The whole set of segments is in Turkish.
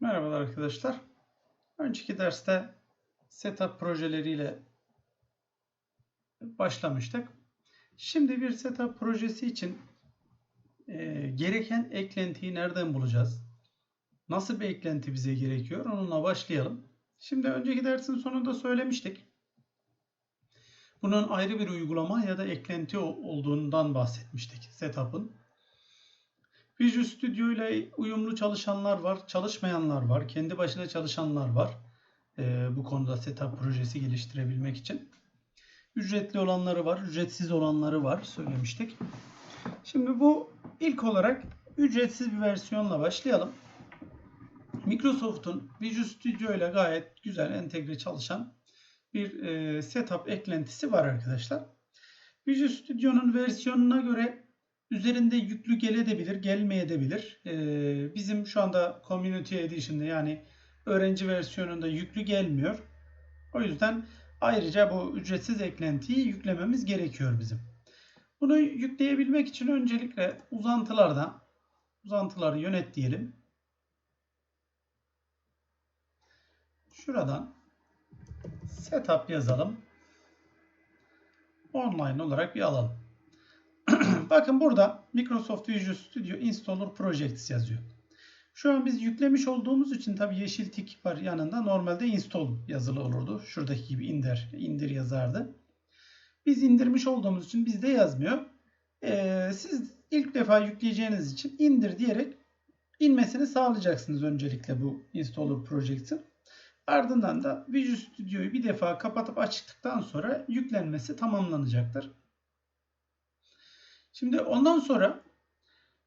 Merhabalar arkadaşlar. Önceki derste setup projeleriyle başlamıştık. Şimdi bir setup projesi için e, gereken eklentiyi nereden bulacağız? Nasıl bir eklenti bize gerekiyor? Onunla başlayalım. Şimdi önceki dersin sonunda söylemiştik. Bunun ayrı bir uygulama ya da eklenti olduğundan bahsetmiştik setup'ın. Visual Studio ile uyumlu çalışanlar var, çalışmayanlar var, kendi başına çalışanlar var. Ee, bu konuda setup projesi geliştirebilmek için. Ücretli olanları var, ücretsiz olanları var söylemiştik. Şimdi bu ilk olarak ücretsiz bir versiyonla başlayalım. Microsoft'un Visual Studio ile gayet güzel entegre çalışan bir e, setup eklentisi var arkadaşlar. Visual Studio'nun versiyonuna göre üzerinde yüklü gelebilir, gelmeyebilir. Ee, bizim şu anda Community Edition'da yani öğrenci versiyonunda yüklü gelmiyor. O yüzden ayrıca bu ücretsiz eklentiyi yüklememiz gerekiyor bizim. Bunu yükleyebilmek için öncelikle uzantılardan uzantıları yönet diyelim. Şuradan setup yazalım. Online olarak bir alalım. Bakın burada Microsoft Visual Studio Installer Projects yazıyor. Şu an biz yüklemiş olduğumuz için tabi yeşil tik var yanında. Normalde install yazılı olurdu. Şuradaki gibi indir, indir yazardı. Biz indirmiş olduğumuz için bizde yazmıyor. Ee, siz ilk defa yükleyeceğiniz için indir diyerek inmesini sağlayacaksınız öncelikle bu Installer Projects'in. Ardından da Visual Studio'yu bir defa kapatıp açtıktan sonra yüklenmesi tamamlanacaktır. Şimdi ondan sonra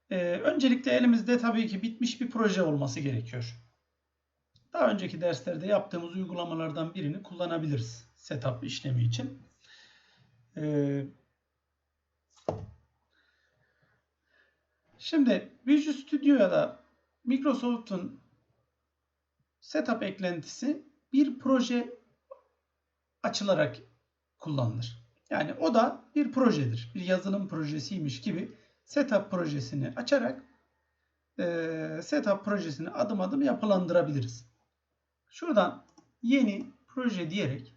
e, öncelikle elimizde tabii ki bitmiş bir proje olması gerekiyor. Daha önceki derslerde yaptığımız uygulamalardan birini kullanabiliriz setup işlemi için. E, şimdi Visual Studio'da Microsoft'un setup eklentisi bir proje açılarak kullanılır. Yani o da bir projedir. Bir yazılım projesiymiş gibi setup projesini açarak e, setup projesini adım adım yapılandırabiliriz. Şuradan yeni proje diyerek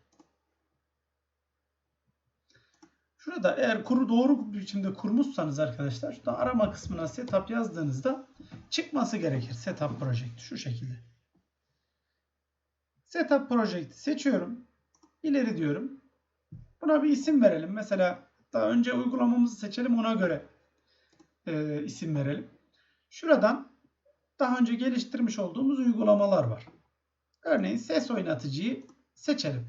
şurada eğer kuru doğru biçimde kurmuşsanız arkadaşlar şurada arama kısmına setup yazdığınızda çıkması gerekir setup project şu şekilde. Setup project seçiyorum. İleri diyorum. Buna bir isim verelim. Mesela daha önce uygulamamızı seçelim ona göre e, isim verelim. Şuradan daha önce geliştirmiş olduğumuz uygulamalar var. Örneğin ses oynatıcıyı seçelim.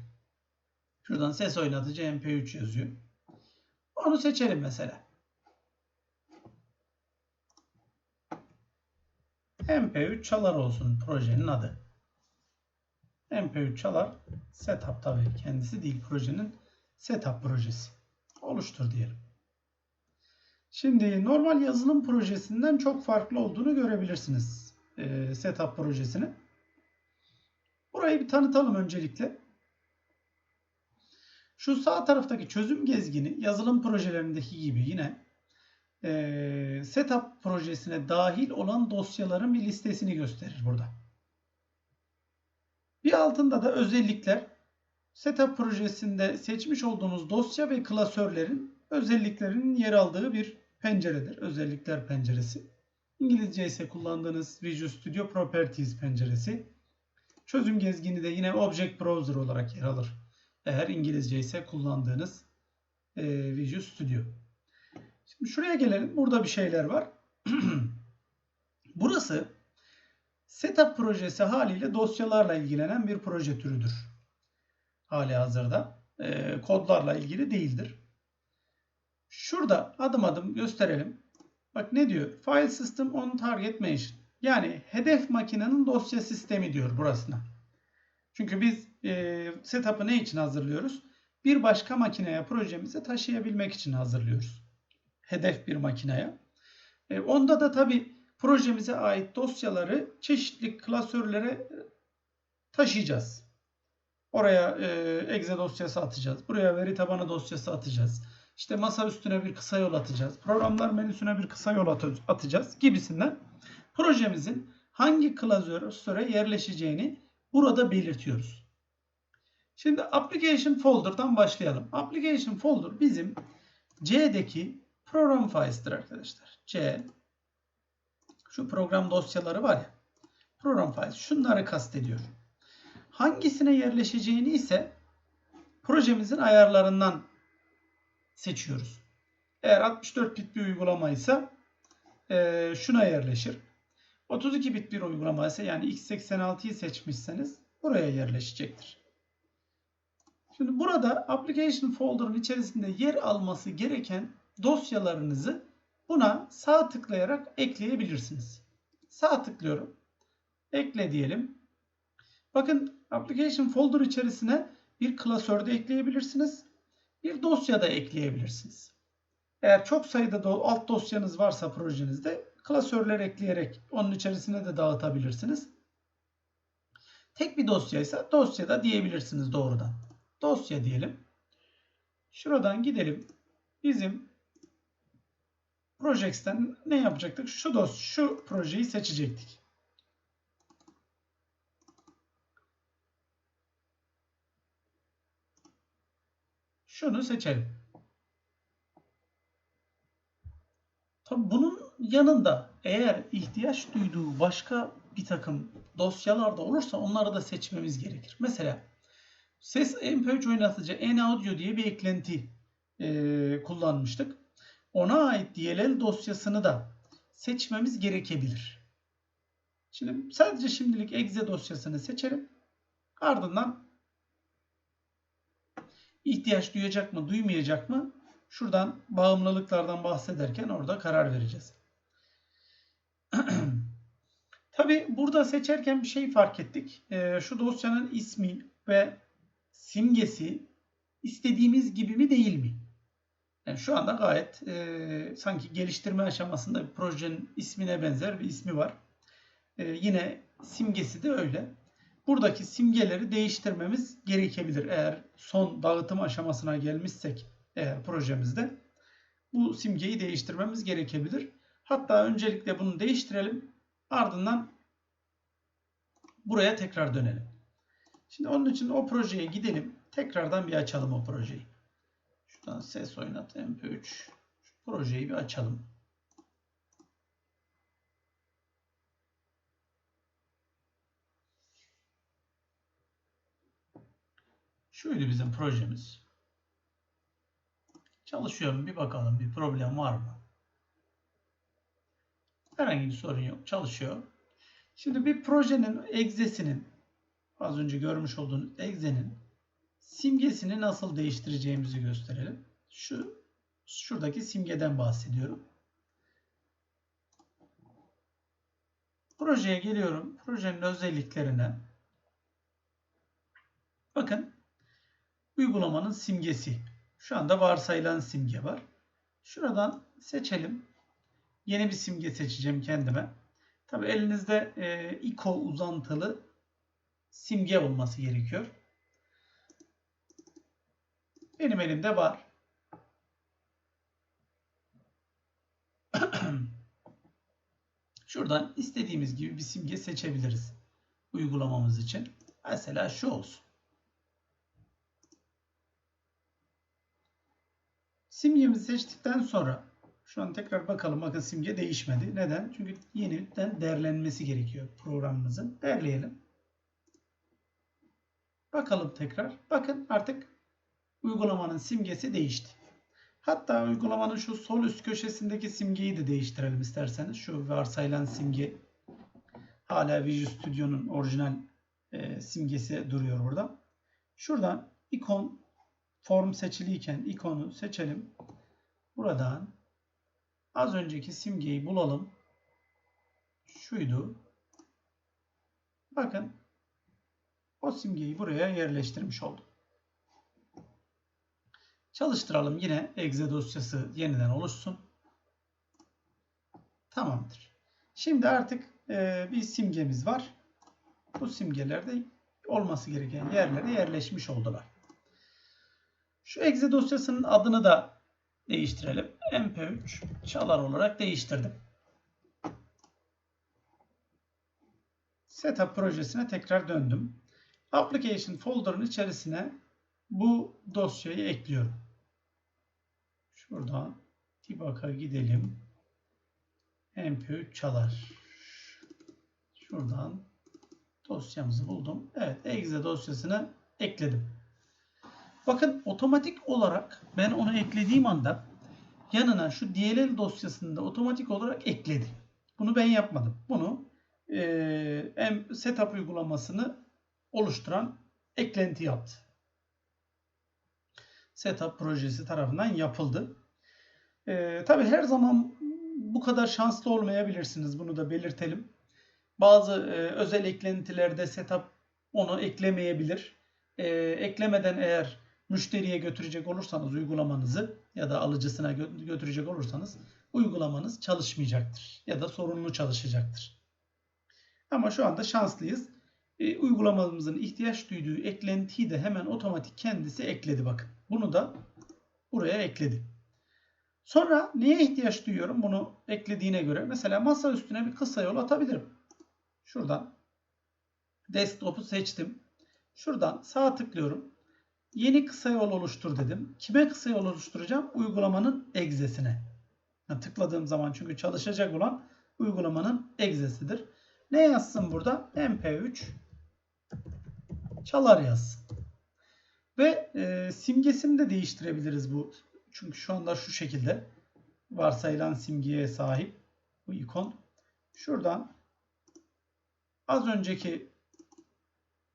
Şuradan ses oynatıcı MP3 yazıyor. Onu seçelim mesela. MP3 çalar olsun projenin adı. MP3 çalar setup tabii kendisi değil projenin setup projesi. Oluştur diyelim. Şimdi normal yazılım projesinden çok farklı olduğunu görebilirsiniz. E, setup projesini. Burayı bir tanıtalım öncelikle. Şu sağ taraftaki çözüm gezgini yazılım projelerindeki gibi yine e, setup projesine dahil olan dosyaların bir listesini gösterir burada. Bir altında da özellikler Setup projesinde seçmiş olduğunuz dosya ve klasörlerin özelliklerinin yer aldığı bir penceredir. Özellikler penceresi. İngilizce ise kullandığınız Visual Studio Properties penceresi. Çözüm gezgini de yine Object Browser olarak yer alır. Eğer İngilizce ise kullandığınız e, Visual Studio. Şimdi şuraya gelelim. Burada bir şeyler var. Burası Setup projesi haliyle dosyalarla ilgilenen bir proje türüdür hali hazırda e, kodlarla ilgili değildir. Şurada adım adım gösterelim. Bak ne diyor? File System on Target Machine. Yani hedef makinenin dosya sistemi diyor burasına. Çünkü biz e, setup'ı ne için hazırlıyoruz? Bir başka makineye projemizi taşıyabilmek için hazırlıyoruz. Hedef bir makineye. E, onda da tabi projemize ait dosyaları çeşitli klasörlere taşıyacağız. Oraya e, exe dosyası atacağız. Buraya veri tabanı dosyası atacağız. İşte masa üstüne bir kısa yol atacağız. Programlar menüsüne bir kısa yol atacağız gibisinden projemizin hangi klasöre yerleşeceğini burada belirtiyoruz. Şimdi application folder'dan başlayalım. Application folder bizim C'deki program files'tir arkadaşlar. C şu program dosyaları var ya. Program files şunları kastediyor. Hangisine yerleşeceğini ise projemizin ayarlarından seçiyoruz. Eğer 64 bit bir uygulama ise e, şuna yerleşir. 32 bit bir uygulama ise yani x86'yı seçmişseniz buraya yerleşecektir. Şimdi burada application folder'ın içerisinde yer alması gereken dosyalarınızı buna sağ tıklayarak ekleyebilirsiniz. Sağ tıklıyorum. Ekle diyelim. Bakın application folder içerisine bir klasör de ekleyebilirsiniz. Bir dosya da ekleyebilirsiniz. Eğer çok sayıda da alt dosyanız varsa projenizde klasörler ekleyerek onun içerisine de dağıtabilirsiniz. Tek bir dosyaysa dosyada diyebilirsiniz doğrudan. Dosya diyelim. Şuradan gidelim. Bizim Projects'ten ne yapacaktık? Şu dos, şu projeyi seçecektik. Şunu seçelim. Tabi bunun yanında eğer ihtiyaç duyduğu başka bir takım dosyalar da olursa onları da seçmemiz gerekir. Mesela ses MP3 oynatıcı N-Audio diye bir eklenti e, kullanmıştık. Ona ait DLL dosyasını da seçmemiz gerekebilir. Şimdi sadece şimdilik exe dosyasını seçelim. Ardından ihtiyaç duyacak mı, duymayacak mı? Şuradan bağımlılıklardan bahsederken orada karar vereceğiz. Tabi burada seçerken bir şey fark ettik. Ee, şu dosyanın ismi ve simgesi istediğimiz gibi mi değil mi? Yani şu anda gayet e, sanki geliştirme aşamasında bir projenin ismine benzer bir ismi var. E, yine simgesi de öyle. Buradaki simgeleri değiştirmemiz gerekebilir. Eğer son dağıtım aşamasına gelmişsek eğer projemizde bu simgeyi değiştirmemiz gerekebilir. Hatta öncelikle bunu değiştirelim. Ardından buraya tekrar dönelim. Şimdi onun için o projeye gidelim. Tekrardan bir açalım o projeyi. Şuradan ses oynat mp3. Şu projeyi bir açalım. Şuydu bizim projemiz. Çalışıyor mu? Bir bakalım. Bir problem var mı? Herhangi bir sorun yok. Çalışıyor. Şimdi bir projenin egzesinin az önce görmüş olduğunuz egzenin simgesini nasıl değiştireceğimizi gösterelim. Şu şuradaki simgeden bahsediyorum. Projeye geliyorum. Projenin özelliklerine. Bakın uygulamanın simgesi. Şu anda varsayılan simge var. Şuradan seçelim. Yeni bir simge seçeceğim kendime. Tabi elinizde e, ICO uzantılı simge olması gerekiyor. Benim elimde var. Şuradan istediğimiz gibi bir simge seçebiliriz uygulamamız için. Mesela şu olsun. Simgemizi seçtikten sonra şu an tekrar bakalım. Bakın simge değişmedi. Neden? Çünkü yeniden değerlenmesi gerekiyor programımızın. Değerleyelim. Bakalım tekrar. Bakın artık uygulamanın simgesi değişti. Hatta uygulamanın şu sol üst köşesindeki simgeyi de değiştirelim isterseniz. Şu varsayılan simge hala Visual Studio'nun orijinal e, simgesi duruyor burada. Şuradan ikon form seçiliyken ikonu seçelim. Buradan az önceki simgeyi bulalım. Şuydu. Bakın o simgeyi buraya yerleştirmiş oldum. Çalıştıralım. Yine exe dosyası yeniden oluşsun. Tamamdır. Şimdi artık e, bir simgemiz var. Bu simgeler de olması gereken yerlere yerleşmiş oldular. Şu exe dosyasının adını da değiştirelim. mp3 çalar olarak değiştirdim. setup projesine tekrar döndüm. Application folder'ın içerisine bu dosyayı ekliyorum. Şuradan debug'a gidelim. MP3 çalar. Şuradan dosyamızı buldum. Evet, exe dosyasını ekledim. Bakın otomatik olarak ben onu eklediğim anda yanına şu DLL dosyasında otomatik olarak ekledi. Bunu ben yapmadım. Bunu e, setup uygulamasını oluşturan eklenti yaptı. Setup projesi tarafından yapıldı. E, Tabi her zaman bu kadar şanslı olmayabilirsiniz. Bunu da belirtelim. Bazı e, özel eklentilerde setup onu eklemeyebilir. E, eklemeden eğer müşteriye götürecek olursanız uygulamanızı ya da alıcısına gö- götürecek olursanız uygulamanız çalışmayacaktır ya da sorunlu çalışacaktır. Ama şu anda şanslıyız. E, uygulamamızın ihtiyaç duyduğu eklentiyi de hemen otomatik kendisi ekledi bakın. Bunu da buraya ekledi. Sonra neye ihtiyaç duyuyorum bunu eklediğine göre? Mesela masa üstüne bir kısa yol atabilirim. Şuradan desktop'u seçtim. Şuradan sağ tıklıyorum. Yeni kısa yol oluştur dedim. Kime kısa yol oluşturacağım? Uygulamanın egzesine. Yani tıkladığım zaman çünkü çalışacak olan uygulamanın egzesidir. Ne yazsın burada? MP3 çalar yazsın. Ve e, simgesini de değiştirebiliriz bu. Çünkü şu anda şu şekilde varsayılan simgeye sahip bu ikon. Şuradan az önceki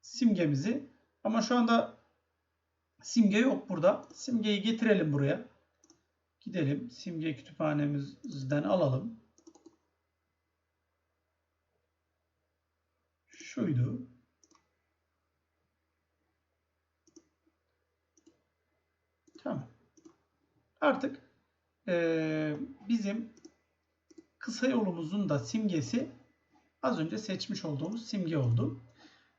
simgemizi ama şu anda simge yok burada. Simgeyi getirelim buraya. Gidelim simge kütüphanemizden alalım. Şuydu. Tamam. Artık e, bizim kısa yolumuzun da simgesi az önce seçmiş olduğumuz simge oldu.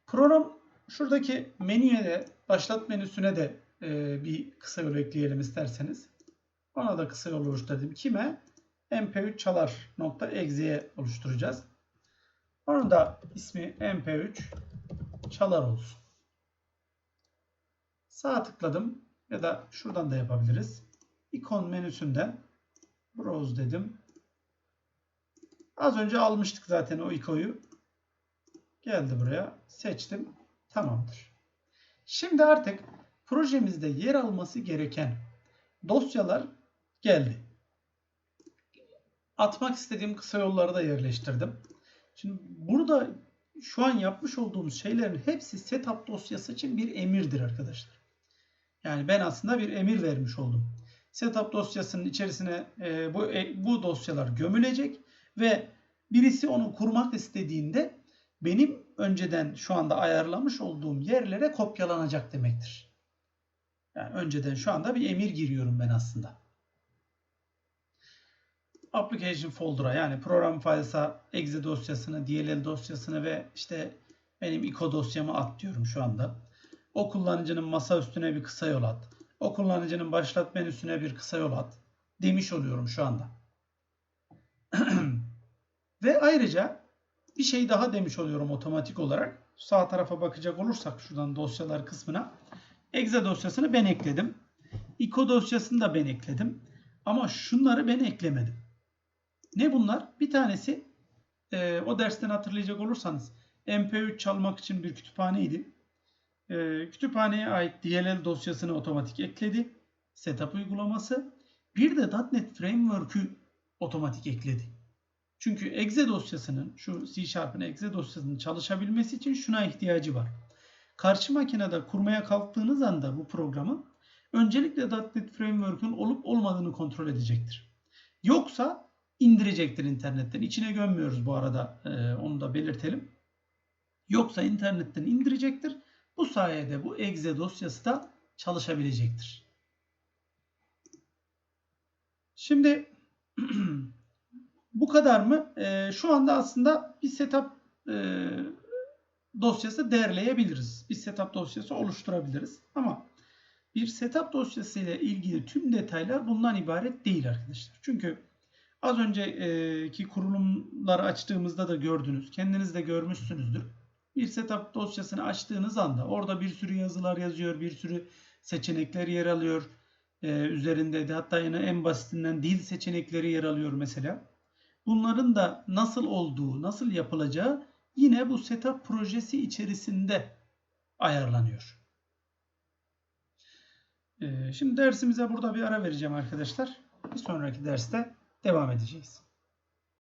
Program şuradaki menüye de başlat menüsüne de e, bir kısa yol ekleyelim isterseniz. Ona da kısa yol oluşturdum. Kime? mp3 çalar.exe'ye oluşturacağız. Onun da ismi mp3 çalar olsun. Sağ tıkladım ya da şuradan da yapabiliriz. İkon menüsünden browse dedim. Az önce almıştık zaten o ikoyu. Geldi buraya. Seçtim. Tamamdır. Şimdi artık projemizde yer alması gereken dosyalar geldi. Atmak istediğim kısa yolları da yerleştirdim. Şimdi burada şu an yapmış olduğumuz şeylerin hepsi setup dosyası için bir emirdir arkadaşlar. Yani ben aslında bir emir vermiş oldum. Setup dosyasının içerisine e, bu e, bu dosyalar gömülecek ve birisi onu kurmak istediğinde benim önceden şu anda ayarlamış olduğum yerlere kopyalanacak demektir. Yani önceden şu anda bir emir giriyorum ben aslında. Application folder'a yani program files'a exe dosyasını, DLL dosyasını ve işte benim ICO dosyamı at diyorum şu anda. O kullanıcının masa üstüne bir kısa yol at. O kullanıcının başlat menüsüne bir kısa yol at demiş oluyorum şu anda. ve ayrıca bir şey daha demiş oluyorum otomatik olarak. Sağ tarafa bakacak olursak şuradan dosyalar kısmına. Exe dosyasını ben ekledim. ICO dosyasını da ben ekledim. Ama şunları ben eklemedim. Ne bunlar? Bir tanesi e, o dersten hatırlayacak olursanız MP3 çalmak için bir kütüphaneydi. E, kütüphaneye ait DLL dosyasını otomatik ekledi. Setup uygulaması. Bir de .NET Framework'ü otomatik ekledi. Çünkü exe dosyasının şu C Sharp'ın exe dosyasının çalışabilmesi için şuna ihtiyacı var. Karşı makinede kurmaya kalktığınız anda bu programı öncelikle .NET Framework'ün olup olmadığını kontrol edecektir. Yoksa indirecektir internetten. İçine gömmüyoruz bu arada ee, onu da belirtelim. Yoksa internetten indirecektir. Bu sayede bu exe dosyası da çalışabilecektir. Şimdi bu kadar mı? Ee, şu anda aslında bir setup e, dosyası derleyebiliriz. Bir setup dosyası oluşturabiliriz. Ama bir setup dosyası ile ilgili tüm detaylar bundan ibaret değil arkadaşlar. Çünkü Az önceki kurulumları açtığımızda da gördünüz. Kendiniz de görmüşsünüzdür. Bir setup dosyasını açtığınız anda orada bir sürü yazılar yazıyor, bir sürü seçenekler yer alıyor. Ee, üzerinde de hatta yine en basitinden dil seçenekleri yer alıyor mesela. Bunların da nasıl olduğu, nasıl yapılacağı yine bu setup projesi içerisinde ayarlanıyor. Ee, şimdi dersimize burada bir ara vereceğim arkadaşlar. Bir sonraki derste devam edeceğiz.